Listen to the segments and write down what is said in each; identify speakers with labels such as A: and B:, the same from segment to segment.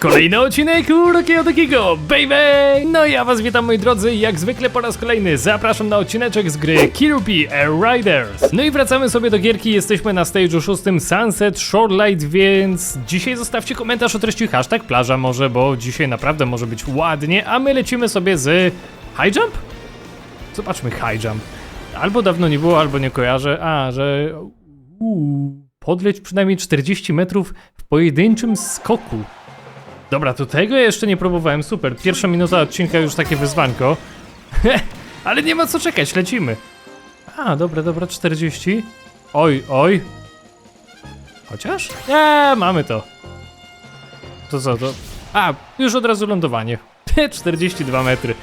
A: Kolejny odcinek Urokiego takiego, baby! No ja was witam moi drodzy, jak zwykle po raz kolejny zapraszam na odcineczek z gry Kirby Air Riders. No i wracamy sobie do gierki, jesteśmy na stage'u szóstym Sunset Shorelight, więc dzisiaj zostawcie komentarz o treści hashtag plaża może, bo dzisiaj naprawdę może być ładnie, a my lecimy sobie z High Jump? Zobaczmy High Jump. Albo dawno nie było, albo nie kojarzę, a, że... Uuu, podleć przynajmniej 40 metrów w pojedynczym skoku. Dobra, to tego jeszcze nie próbowałem, super. Pierwsza minuta odcinka już takie wyzwanko. Ale nie ma co czekać, lecimy. A, dobra, dobra, 40. Oj, oj. Chociaż? Nie, mamy to. To co, to... A, już od razu lądowanie. 42 metry.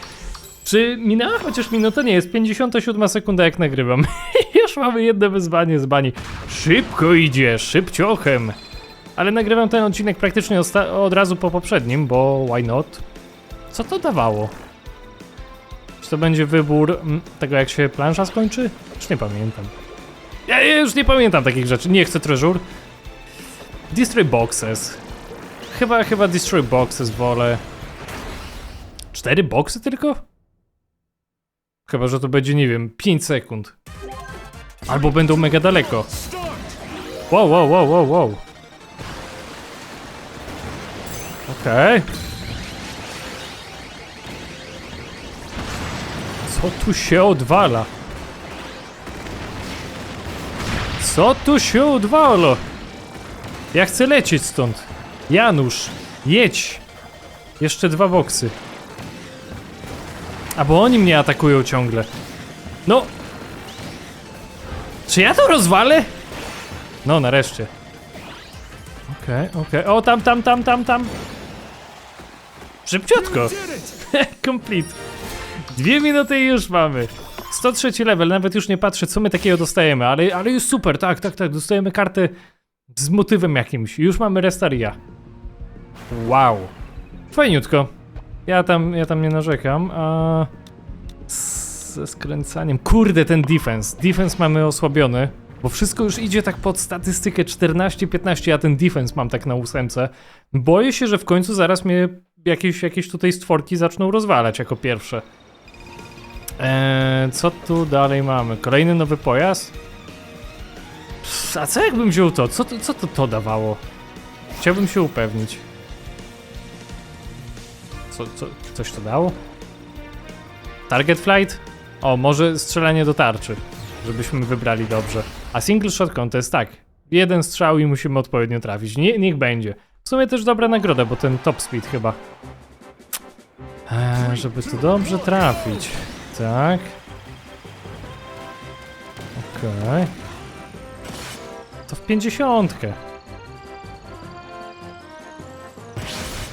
A: Czy minęła chociaż minuta? Nie, jest 57 sekunda jak nagrywam. już mamy jedno wyzwanie z bani. Szybko idzie, szybciochem. Ale nagrywam ten odcinek praktycznie od razu po poprzednim, bo why not? Co to dawało? Czy to będzie wybór mm, tego, jak się plansza skończy? Już nie pamiętam. Ja, już nie pamiętam takich rzeczy. Nie chcę treasure. Destroy boxes. Chyba, chyba destroy boxes wolę. Cztery boxy tylko? Chyba, że to będzie, nie wiem, 5 sekund. Albo będą mega daleko. Wow, wow, wow, wow, wow. Okej. Co tu się odwala? Co tu się odwala? Ja chcę lecieć stąd. Janusz, jedź. Jeszcze dwa boksy. A bo oni mnie atakują ciągle. No. Czy ja to rozwalę? No, nareszcie. Okej, okej. O, tam, tam, tam, tam, tam. Szybciutko. Complete. Dwie minuty i już mamy. 103 level, nawet już nie patrzę, co my takiego dostajemy, ale, ale już super, tak, tak, tak. Dostajemy kartę z motywem jakimś. Już mamy restaria. Wow. Fajniutko. Ja tam, ja tam nie narzekam, a... Ze skręcaniem. Kurde, ten defense. Defense mamy osłabiony. Bo wszystko już idzie tak pod statystykę 14-15, a ten defense mam tak na ósemce. Boję się, że w końcu zaraz mnie jakieś, jakieś tutaj stworki zaczną rozwalać jako pierwsze. Eee, co tu dalej mamy? Kolejny nowy pojazd? Pff, A co jakbym wziął to? Co, to? co to to dawało? Chciałbym się upewnić. Co, co, coś to dało? Target flight? O, może strzelanie do tarczy, żebyśmy wybrali dobrze. A single shot contest, tak. Jeden strzał i musimy odpowiednio trafić. Nie, niech będzie. W sumie też dobra nagroda, bo ten top speed chyba. Eee, żeby to dobrze trafić. Tak. Okej. To w pięćdziesiątkę.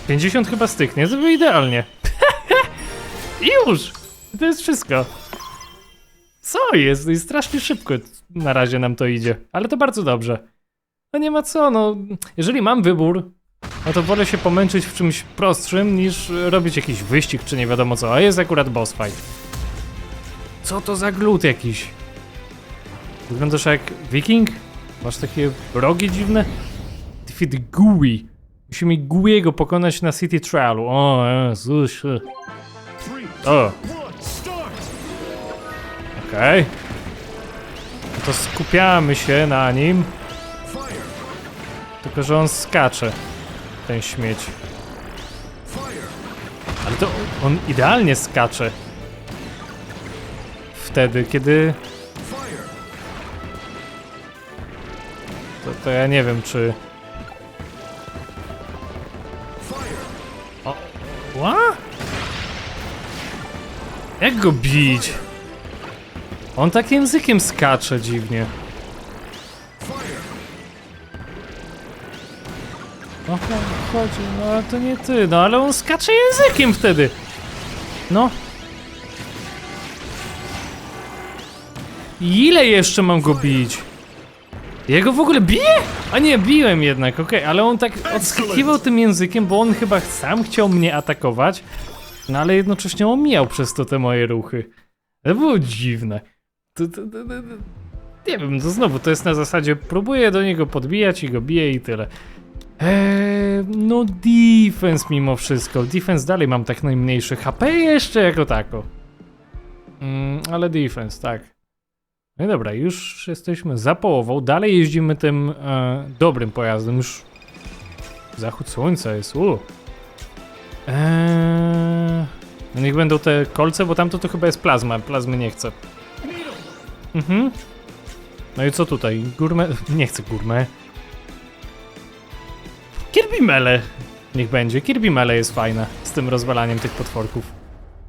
A: 50 chyba styknie, to idealnie. Już! To jest wszystko. Co jest? I strasznie szybko na razie nam to idzie, ale to bardzo dobrze. No nie ma co, no. Jeżeli mam wybór, no to wolę się pomęczyć w czymś prostszym niż robić jakiś wyścig czy nie wiadomo co, a jest akurat boss fight. Co to za glut jakiś? Wyglądasz jak wiking? Masz takie rogi dziwne? Defeat Gooey. Musimy Gooey'ego pokonać na City Trialu. O, Jezus. O, okej. No To skupiamy się na nim. Tylko, że on skacze. Ten śmieć. Ale to on idealnie skacze. Wtedy, kiedy... To, to ja nie wiem, czy... O, ła? Jak go bić? On tak językiem skacze dziwnie. No cho- chodź, no ale to nie ty, no ale on skacze językiem wtedy. No. Ile jeszcze mam go bić? Ja go w ogóle biję? A nie, biłem jednak, okej, ale on tak odskakiwał tym językiem, bo on chyba sam chciał mnie atakować, no ale jednocześnie omijał przez to te moje ruchy. To było dziwne. To, to, to, to, to. Nie wiem, to znowu to jest na zasadzie próbuję do niego podbijać i go biję i tyle. Eee, no defense mimo wszystko. Defense dalej mam tak najmniejszy HP jeszcze jako tako. Mm, ale defense, tak. No dobra, już jesteśmy za połową. Dalej jeździmy tym e, dobrym pojazdem. Już zachód słońca jest. U. Eee, niech będą te kolce, bo tamto to chyba jest plazma. Plazmy nie chcę. Mhm. No i co tutaj? Gurme... Nie chcę gurme. Mele. Niech będzie. Kirby Mele jest fajne z tym rozwalaniem tych potworków.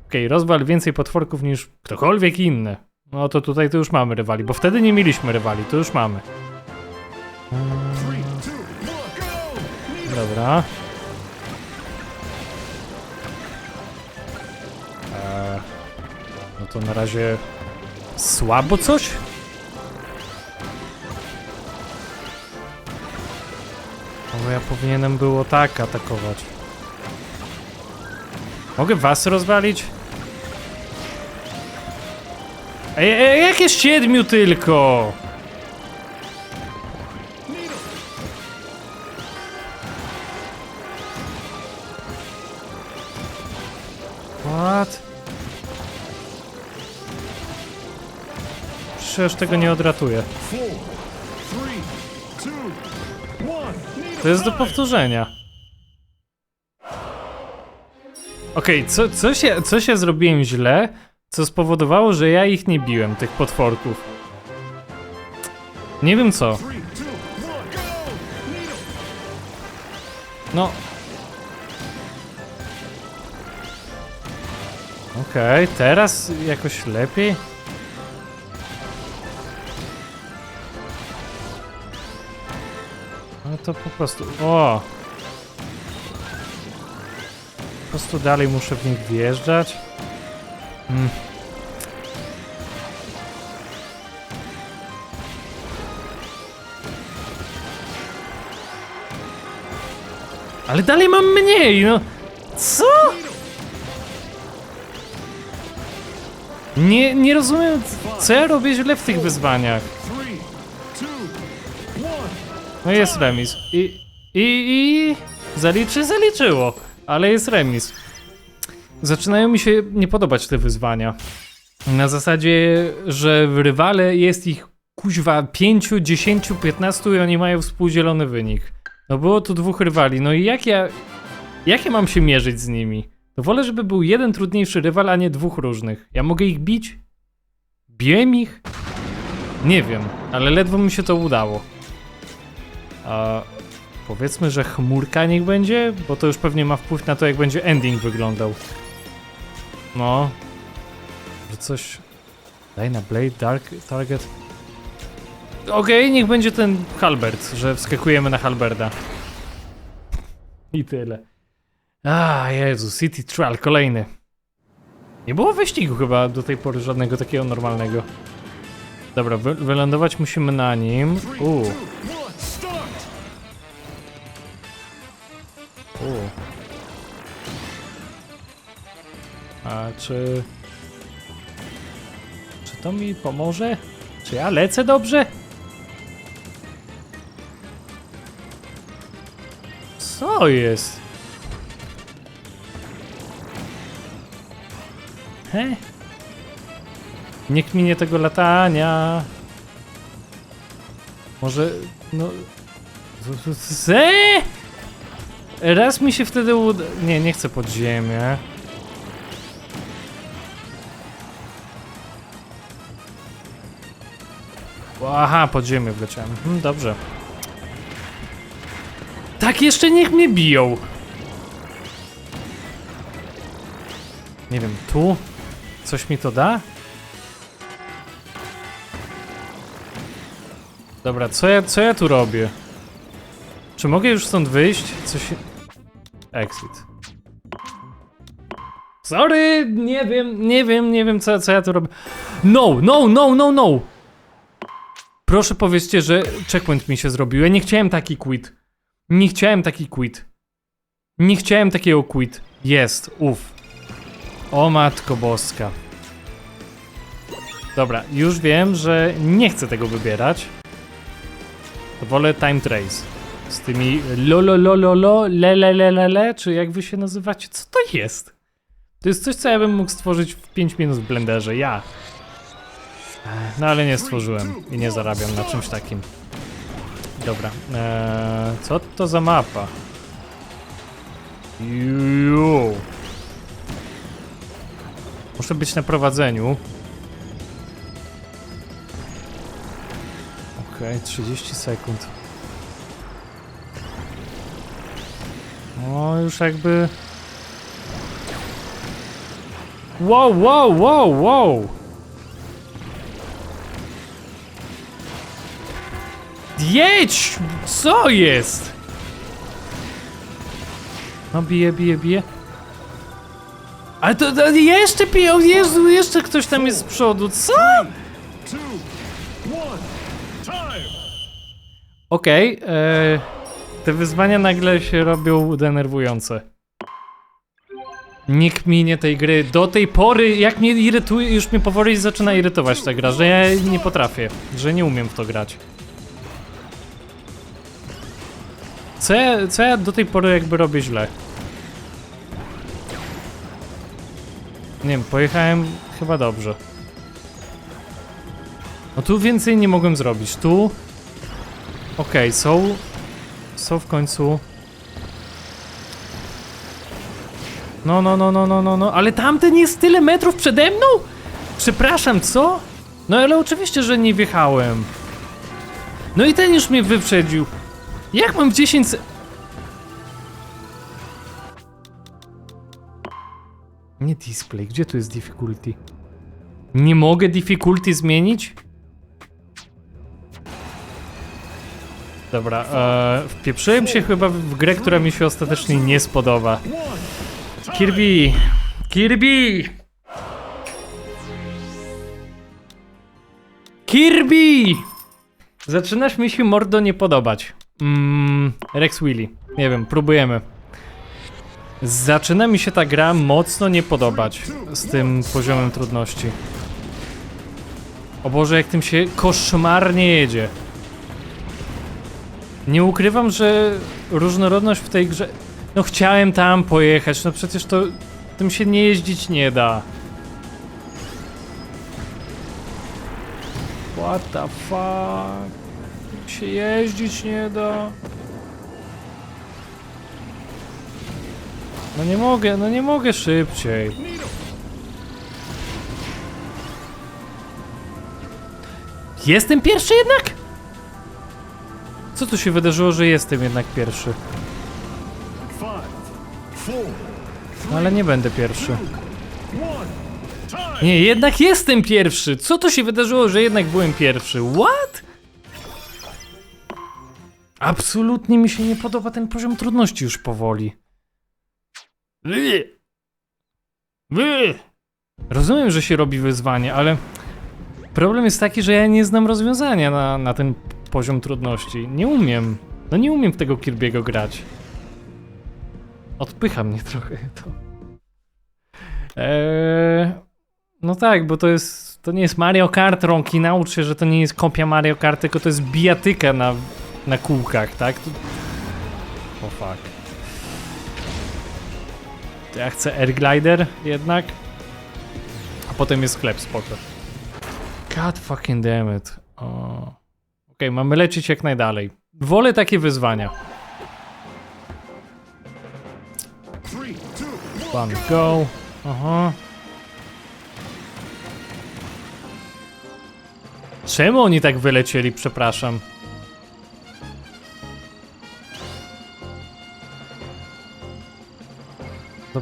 A: Okej, rozwal więcej potworków niż ktokolwiek inny. No to tutaj to już mamy rywali, bo wtedy nie mieliśmy rywali, to już mamy. Dobra. Eee, no to na razie słabo coś? Bo ja powinienem było tak atakować. Mogę was rozwalić? Ej, ej, jakieś siedmiu tylko! What? Przecież tego nie odratuję. To jest do powtórzenia. Okej, co, co, się, co się zrobiłem źle, co spowodowało, że ja ich nie biłem, tych potworków? Nie wiem co. No. Okej, teraz jakoś lepiej. To po prostu. O! Po prostu dalej muszę w nich wjeżdżać. Mm. Ale dalej mam mniej, no. Co? Nie, nie rozumiem, co ja robię źle w tych wyzwaniach. No jest remis. I, i, i zaliczy, zaliczyło, ale jest remis. Zaczynają mi się nie podobać te wyzwania. Na zasadzie, że w rywale jest ich kuźwa 5, 10, 15 i oni mają współdzielony wynik. No było tu dwóch rywali, no i jak ja... Jak ja mam się mierzyć z nimi? To wolę, żeby był jeden trudniejszy rywal, a nie dwóch różnych. Ja mogę ich bić? Biłem ich? Nie wiem, ale ledwo mi się to udało. A powiedzmy, że chmurka niech będzie, bo to już pewnie ma wpływ na to, jak będzie ending wyglądał. No. Że coś... Daj na Blade, Dark Target. Okej, niech będzie ten Halberd, że wskakujemy na Halberda. I tyle. A, Jezu, City Trial, kolejny. Nie było wyścigu chyba do tej pory żadnego takiego normalnego. Dobra, wy wylądować musimy na nim. Uuu. A czy... Czy to mi pomoże? Czy ja lecę dobrze? Co jest? He? Nie kminie tego latania. Może... No... Ze? Raz mi się wtedy uda... Nie, nie chcę pod ziemię. Aha, pod ziemię wleciałem. Hmm, dobrze. Tak jeszcze niech mnie biją. Nie wiem, tu? Coś mi to da? Dobra, co ja, co ja tu robię? Czy mogę już stąd wyjść? Coś... Exit. Sorry, nie wiem, nie wiem, nie wiem co, co ja tu robię. No, no, no, no, no! Proszę powiedzcie, że checkpoint mi się zrobił. Ja nie chciałem taki quit. Nie chciałem taki quit. Nie chciałem takiego quit. Jest, uff. O matko boska. Dobra, już wiem, że nie chcę tego wybierać. Wolę time trace. Z tymi lololololo, le, le, le, le, le, czy jak wy się nazywacie? Co to jest? To jest coś, co ja bym mógł stworzyć w 5 minut w Blenderze, ja. No ale nie stworzyłem i nie zarabiam na czymś takim. Dobra, eee, co to za mapa? Ju. Muszę być na prowadzeniu. Okej, 30 sekund. No, już jakby... Wow, wow, wow, wow! Jedź! Co jest? No bije, bije, bije. Ale to, to jeszcze piją, Jezu, jeszcze ktoś tam jest z przodu, co? Okej, e, te wyzwania nagle się robią denerwujące. Nie kminie tej gry. Do tej pory, jak mnie irytuje, już mnie powoli zaczyna irytować ta gra, że ja nie potrafię, że nie umiem w to grać. Co ja, co ja do tej pory jakby robię źle? Nie wiem, pojechałem chyba dobrze. No tu więcej nie mogłem zrobić. Tu Okej, są. Są w końcu. No, no, no, no, no, no, no, ale tamten jest tyle metrów przede mną? Przepraszam, co? No ale oczywiście, że nie wjechałem. No i ten już mnie wyprzedził. Jak mam 10 se... Nie display, gdzie tu jest difficulty? Nie mogę difficulty zmienić? Dobra, e, wpieprzyłem się chyba w grę, która mi się ostatecznie nie spodoba. Kirby! Kirby! Kirby! Zaczynasz mi się mordo nie podobać. Mm, Rex Willy. Nie wiem, próbujemy. Zaczyna mi się ta gra mocno nie podobać z tym poziomem trudności. O Boże, jak tym się koszmarnie jedzie. Nie ukrywam, że różnorodność w tej grze. No chciałem tam pojechać, no przecież to tym się nie jeździć nie da. What the fuck? Się jeździć nie da. No nie mogę, no nie mogę szybciej. Jestem pierwszy jednak? Co tu się wydarzyło, że jestem jednak pierwszy? No ale nie będę pierwszy. Nie, jednak jestem pierwszy! Co tu się wydarzyło, że jednak byłem pierwszy? What? Absolutnie mi się nie podoba ten poziom trudności już powoli. Rozumiem, że się robi wyzwanie, ale problem jest taki, że ja nie znam rozwiązania na, na ten poziom trudności. Nie umiem. No nie umiem w tego Kirby'ego grać. Odpycha mnie trochę to. Eee, no tak, bo to jest. To nie jest Mario Kart, Ronki. Naucz się, że to nie jest kopia Mario Kart, tylko to jest bijatyka na, na kółkach, tak? To... O fuck. To ja chcę Air Glider jednak. A potem jest sklep, spoko. God fucking damn it. O. Okej, mamy lecieć jak najdalej. Wolę takie wyzwania.
B: One
A: go. Aha. Czemu oni tak wylecieli, przepraszam?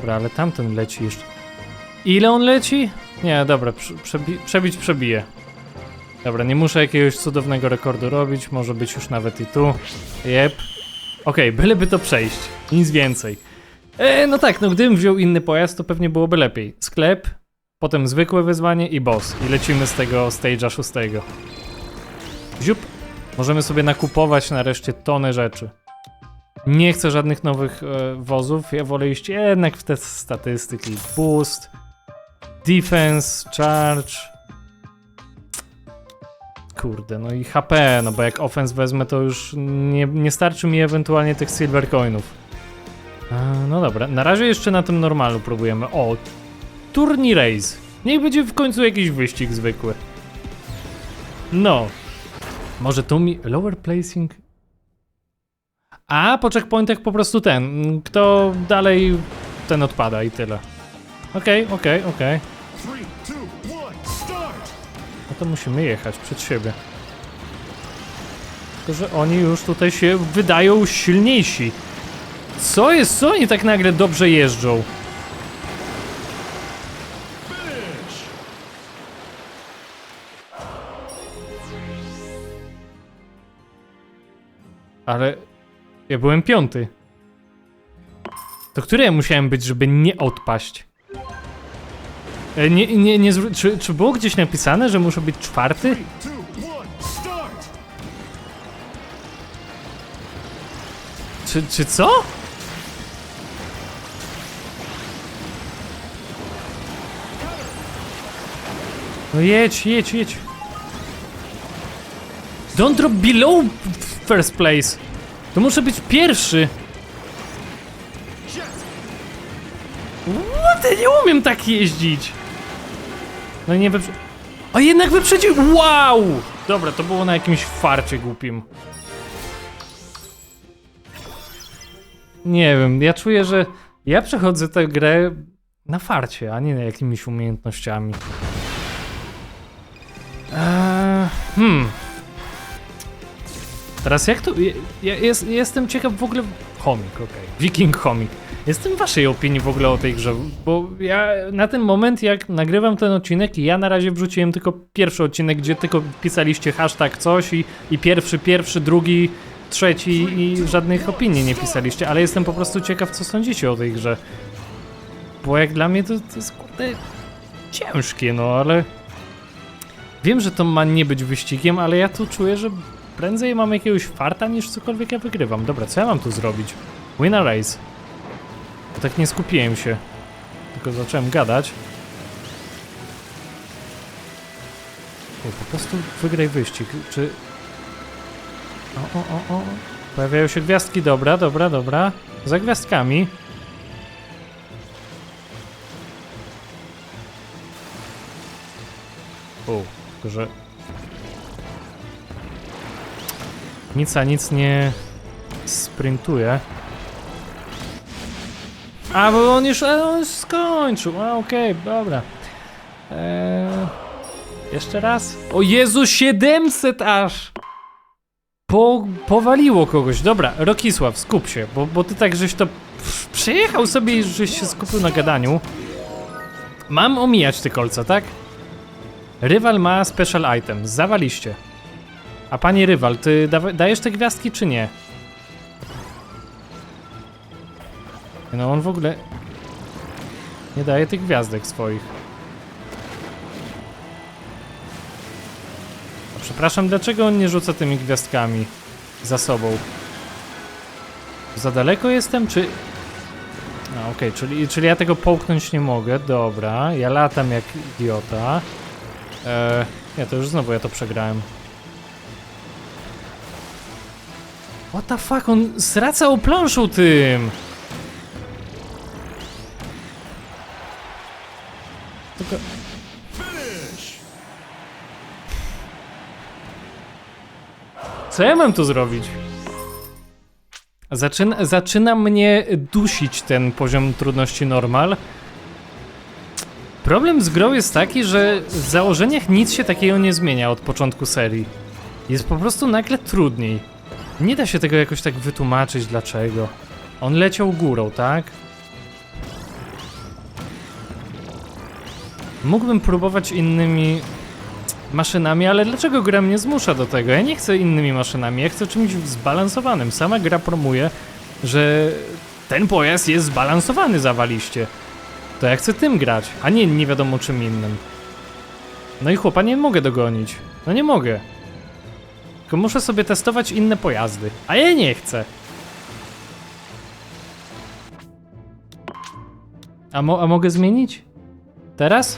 A: Dobra, ale tamten leci jeszcze. Ile on leci? Nie, dobra, prze- przebi przebić przebije. Dobra, nie muszę jakiegoś cudownego rekordu robić, może być już nawet i tu. Jep. Okej, byleby to przejść, nic więcej. E, no tak, no gdybym wziął inny pojazd, to pewnie byłoby lepiej. Sklep, potem zwykłe wyzwanie i boss. I lecimy z tego stage'a szóstego. Ziup. Możemy sobie nakupować nareszcie tonę rzeczy. Nie chcę żadnych nowych e, wozów, ja wolę iść jednak w te statystyki. Boost, defense, charge. Kurde, no i HP, no bo jak offense wezmę, to już nie, nie starczy mi ewentualnie tych silver coinów. A, no dobra, na razie jeszcze na tym normalu próbujemy. O, turniej race. Niech będzie w końcu jakiś wyścig zwykły. No. Może tu mi... Lower placing... A, po checkpointach po prostu ten. Kto dalej, ten odpada i tyle. Okej, okej, okej.
B: Two, one, start!
A: No to musimy jechać przed siebie. Tylko, że oni już tutaj się wydają silniejsi. Co jest? Co oni tak nagle dobrze jeżdżą? Ale ja byłem piąty. To który ja musiałem być, żeby nie odpaść? E, Nie, nie, nie, czy, czy było gdzieś napisane, że muszę być czwarty? Czy, czy co? No jedź, jedź, jedź. Don't drop below first place. To muszę być pierwszy. What? Ja nie umiem tak jeździć. No nie wyprze... A jednak wyprzedził! Wow! Dobra, to było na jakimś farcie głupim. Nie wiem, ja czuję, że ja przechodzę tę grę na farcie, a nie na jakimiś umiejętnościami. Eee, hmm. Teraz jak to... Ja, jest, jestem ciekaw w ogóle... Chomik, okej. Viking Chomik. Jestem waszej opinii w ogóle o tej grze, bo ja na ten moment, jak nagrywam ten odcinek, ja na razie wrzuciłem tylko pierwszy odcinek, gdzie tylko pisaliście hashtag coś i, i pierwszy, pierwszy, drugi, trzeci i żadnych opinii nie pisaliście, ale jestem po prostu ciekaw, co sądzicie o tej grze. Bo jak dla mnie to, to jest kurde ciężkie, no ale... Wiem, że to ma nie być wyścigiem, ale ja tu czuję, że prędzej mam jakiegoś farta niż cokolwiek ja wygrywam. Dobra, co ja mam tu zrobić? Win a race. Bo tak nie skupiłem się. Tylko zacząłem gadać. O, po prostu wygraj wyścig. Czy... O, o, o, o. Pojawiają się gwiazdki. Dobra, dobra, dobra. Za gwiazdkami. O, tylko że... Nic a nic nie sprintuje. A, bo on już, a, on już skończył. A, okej, dobra. Eee, jeszcze raz. O Jezu, 700 aż! Po, powaliło kogoś. Dobra, Rokisław, skup się, bo, bo ty tak żeś to przejechał sobie i żeś się skupił na gadaniu. Mam omijać te kolce, tak? Rywal ma special item, zawaliście. A panie rywal, ty dawa- dajesz te gwiazdki czy nie? No on w ogóle nie daje tych gwiazdek swoich. A przepraszam, dlaczego on nie rzuca tymi gwiazdkami za sobą? Za daleko jestem, czy... A, okej, czyli, czyli ja tego połknąć nie mogę, dobra. Ja latam jak idiota. Eee, nie, to już znowu ja to przegrałem. What the fuck, on zracał planszą tym! Tylko... Co ja mam tu zrobić? Zaczyna, zaczyna mnie dusić ten poziom trudności normal. Problem z grą jest taki, że w założeniach nic się takiego nie zmienia od początku serii. Jest po prostu nagle trudniej. Nie da się tego jakoś tak wytłumaczyć dlaczego. On leciał górą, tak? Mógłbym próbować innymi maszynami, ale dlaczego gra mnie zmusza do tego? Ja nie chcę innymi maszynami, ja chcę czymś zbalansowanym. Sama gra promuje, że ten pojazd jest zbalansowany zawaliście. To ja chcę tym grać, a nie nie wiadomo czym innym. No i chłopa nie mogę dogonić. No nie mogę. Tylko muszę sobie testować inne pojazdy, a ja nie chcę. A, mo a mogę zmienić? Teraz?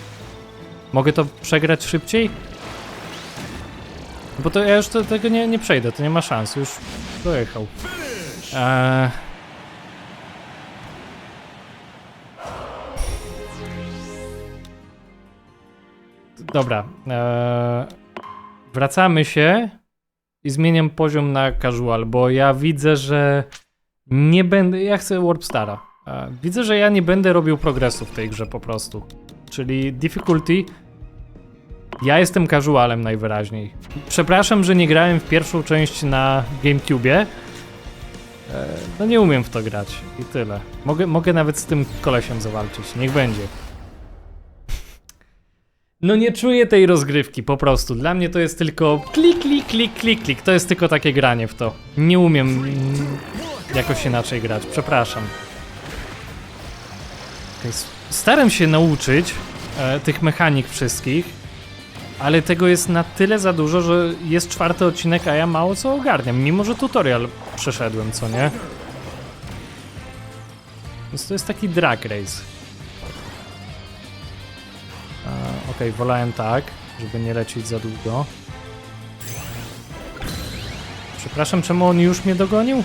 A: Mogę to przegrać szybciej? Bo to ja już to, tego nie, nie przejdę, to nie ma szans, już dojechał. Eee... Dobra. Eee... Wracamy się i zmieniam poziom na casual, bo ja widzę, że nie będę. Ja chcę Warpstara. E, Widzę, że ja nie będę robił progresu w tej grze po prostu. Czyli difficulty. Ja jestem casualem najwyraźniej. Przepraszam, że nie grałem w pierwszą część na GameCube. E, No nie umiem w to grać i tyle. Mogę, mogę nawet z tym kolesiem zawalczyć. Niech będzie. No nie czuję tej rozgrywki po prostu. Dla mnie to jest tylko klik, klik, klik, klik, klik. To jest tylko takie granie w to. Nie umiem mm, jakoś inaczej grać. Przepraszam. S- Staram się nauczyć e, tych mechanik wszystkich, ale tego jest na tyle za dużo, że jest czwarty odcinek, a ja mało co ogarniam, mimo że tutorial przeszedłem, co nie? Więc to jest taki drag race. Okej, wolałem tak, żeby nie lecieć za długo. Przepraszam, czemu on już mnie dogonił?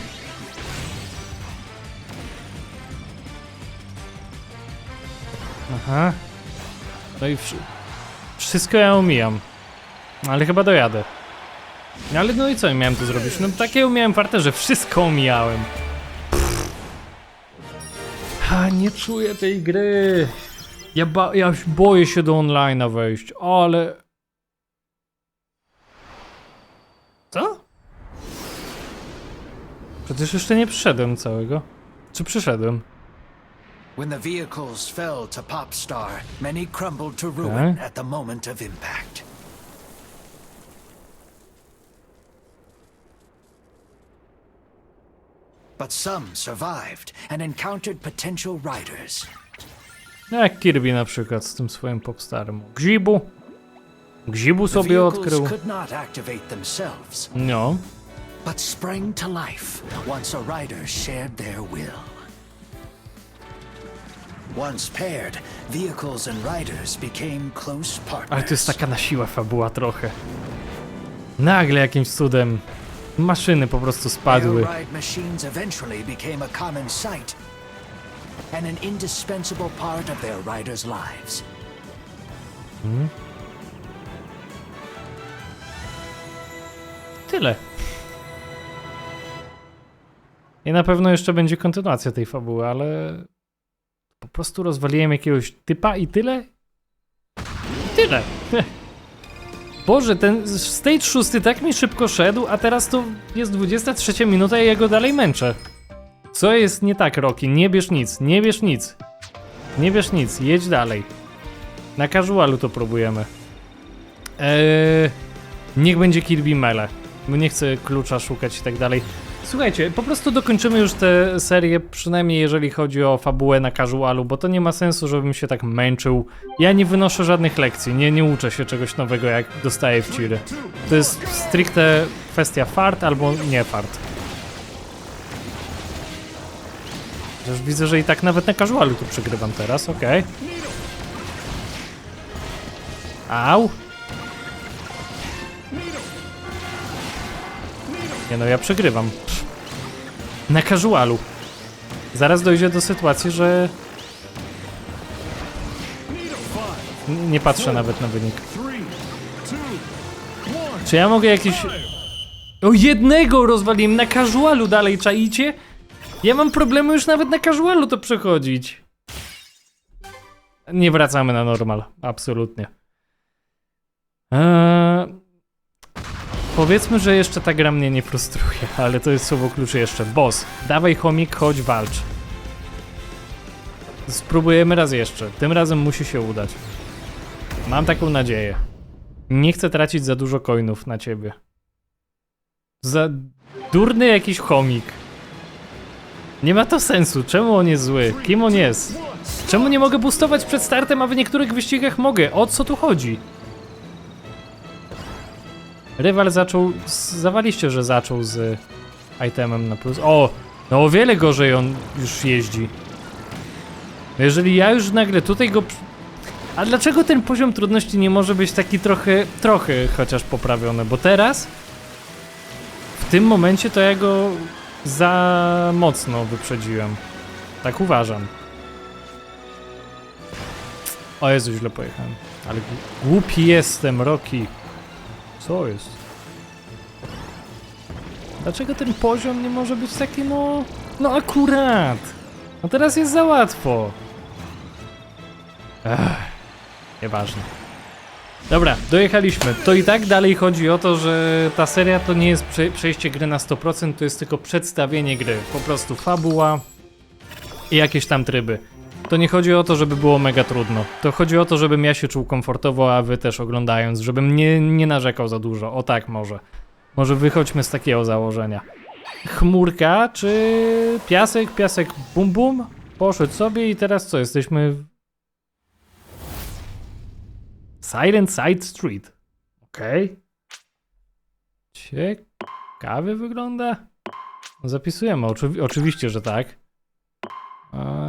A: Aha. No i wszy- wszystko ja omijam. Ale chyba dojadę. No Ale no i co miałem tu zrobić? No takie miałem fartę, że wszystko omijałem. Ha, nie czuję tej gry. Ja, ba ja boję się do online'a wejść, ale... Co? Przecież jeszcze nie przyszedłem całego. Czy przyszedłem?
C: When the vehicles fell to Popstar, many crumbled to ruin at the moment of impact. But some survived and encountered potential riders.
A: No Jak Kirby na przykład z tym swoim popstarem. Gzibu. Gzibu sobie odkrył. No.
C: but sprang to life once a rider shared their will. Once paired, vehicles and riders became close partners.
A: Ale to jest taka na siłę fabuła trochę. Nagle jakimś cudem maszyny po prostu spadły.
C: Air-ride machines eventually became a common sight and an indispensable part of their riders' lives.
A: Tyle. I na pewno jeszcze będzie kontynuacja tej fabuły, ale po prostu rozwaliłem jakiegoś typa i tyle? I tyle. Boże, ten stage 6 tak mi szybko szedł, a teraz to jest 23 minuta i ja go dalej męczę. Co jest nie tak, Rocky? Nie bierz nic, nie bierz nic. Nie bierz nic, jedź dalej. Na casualu to próbujemy. Eee, niech będzie Kirby Mele, bo nie chcę klucza szukać i tak dalej. Słuchajcie, po prostu dokończymy już tę serię, przynajmniej jeżeli chodzi o fabułę na casualu, bo to nie ma sensu, żebym się tak męczył. Ja nie wynoszę żadnych lekcji, nie, nie uczę się czegoś nowego, jak dostaję w ciry. To jest stricte kwestia fart albo nie fart. Chociaż widzę, że i tak nawet na casualu tu przegrywam teraz, okej. Au! Nie no, ja przegrywam. Na casualu. Zaraz dojdzie do sytuacji, że... Nie patrzę nawet na wynik. Czy ja mogę jakiś... O jednego rozwaliłem na casualu dalej, czaicie? Ja mam problemy już nawet na casualu to przechodzić. Nie wracamy na normal, absolutnie. Eee, powiedzmy, że jeszcze ta gra mnie nie frustruje, ale to jest słowo kluczy jeszcze. Boss, dawaj chomik, chodź walcz. Spróbujemy raz jeszcze. Tym razem musi się udać. Mam taką nadzieję. Nie chcę tracić za dużo coinów na ciebie. Za durny jakiś chomik. Nie ma to sensu. Czemu on jest zły? Kim on jest? Czemu nie mogę boostować przed startem, a w niektórych wyścigach mogę? O co tu chodzi? Rywal zaczął. Zawaliście, że zaczął z itemem na plus. O! No o wiele gorzej on już jeździ. No Jeżeli ja już nagle tutaj go. A dlaczego ten poziom trudności nie może być taki trochę, trochę chociaż poprawiony? Bo teraz, w tym momencie to ja go za mocno wyprzedziłem. Tak uważam. O Jezu, źle pojechałem. Ale gł- głupi jestem, Roki. Co jest? Dlaczego ten poziom nie może być taki, no... No akurat! No teraz jest za łatwo. Ech, nieważne. Dobra, dojechaliśmy. To i tak dalej chodzi o to, że ta seria to nie jest prze przejście gry na 100%, to jest tylko przedstawienie gry. Po prostu fabuła i jakieś tam tryby. To nie chodzi o to, żeby było mega trudno. To chodzi o to, żebym ja się czuł komfortowo, a wy też oglądając, żebym nie, nie narzekał za dużo. O tak może. Może wychodźmy z takiego założenia. Chmurka czy piasek, piasek bum bum? Poszedł sobie i teraz co? Jesteśmy Silent Side Street. Okej. Ciekawy wygląda. Zapisujemy, oczywi- oczywiście, że tak.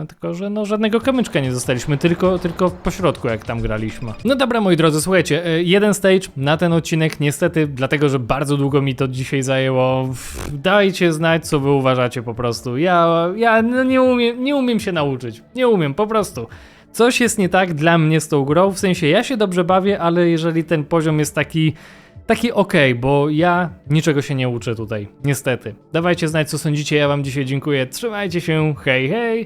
A: Tylko, że no żadnego kamyczka nie dostaliśmy, tylko, tylko w pośrodku jak tam graliśmy. No dobra moi drodzy, słuchajcie, e, jeden stage na ten odcinek, niestety, dlatego, że bardzo długo mi to dzisiaj zajęło. Dajcie znać, co wy uważacie po prostu. Ja, ja no nie, umiem, nie umiem się nauczyć, nie umiem, po prostu. Coś jest nie tak dla mnie z tą grą, w sensie ja się dobrze bawię, ale jeżeli ten poziom jest taki taki okej, bo ja niczego się nie uczę tutaj, niestety. Dawajcie znać, co sądzicie, ja wam dzisiaj dziękuję, trzymajcie się, hej hej!